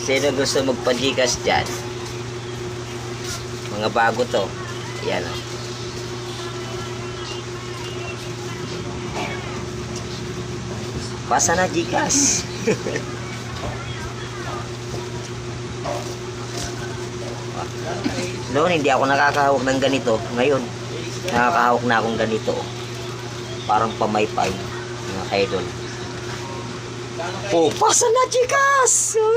Sino gusto magpa-Gcash dyan? Mga bago to. Yan o. Pasa na Gcash. Noon hindi ako nakakahawak ng ganito. Ngayon, nakakahawak na akong ganito. Parang pamaypay. Mga kaidol. Oh, pasa na Gcash! Ah!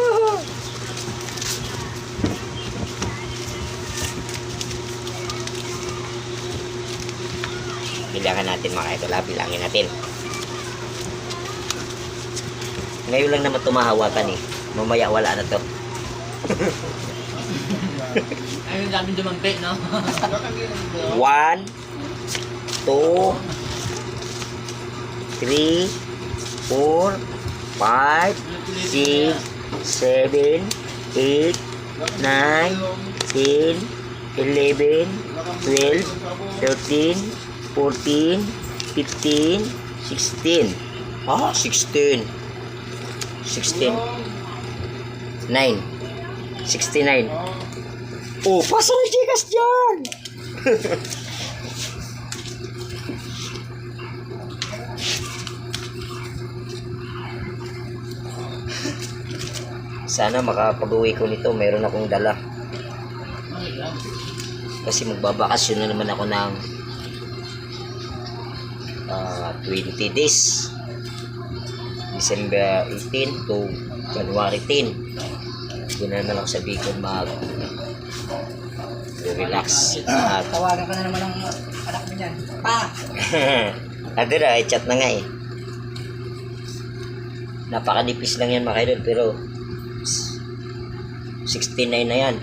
Bilangan natin mga idol ha, bilangin natin. Ngayon lang naman tumahawakan eh. Mamaya wala na to. Ayun dami dumampi, no? One, two, three, four, five, six, seven, eight, nine, ten, eleven, twelve, thirteen, fourteen, fifteen, sixteen. Ah, sixteen. Sixteen. Nine. Sixty-nine. Oh, pasa na Gcash dyan! Sana makapag-uwi ko nito, mayroon akong dala. Kasi magbabakasyon na naman ako ng ah, 20 days. December 18 to January 10. Doon na ako sa Bicol mag relax at Tawagan ka na naman ng anak mo niyan. Pa! Ado na, eh, chat na nga eh. Napakanipis lang yan mga pero 69 na yan.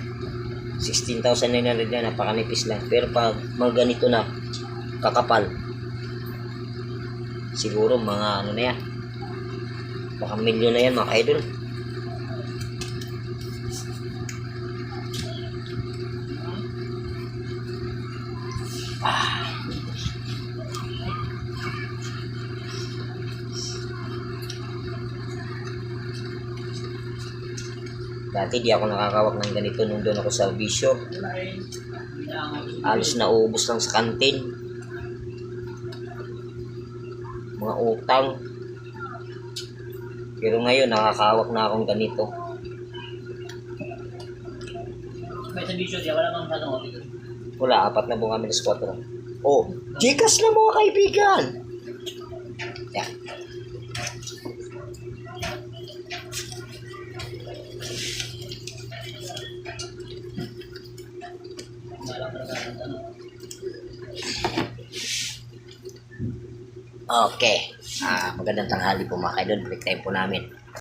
16,900 yan, napakanipis lang. Pero pag mga ganito na, kakapal. Siguro mga ano na yan. Baka milyon na yan mga kaidol. Dati di ako nakakawak ng ganito nung doon ako sa bisyo. Halos naubos lang sa kantin. Mga utang. Pero ngayon nakakawak na akong ganito. May sa bisyo siya, wala kang tanong. Wala, apat na buong kami sa 4. Oh, Gcash na mga kaibigan! Yan. Okay. Ah, magandang tanghali po mga kaidol. Break time po namin.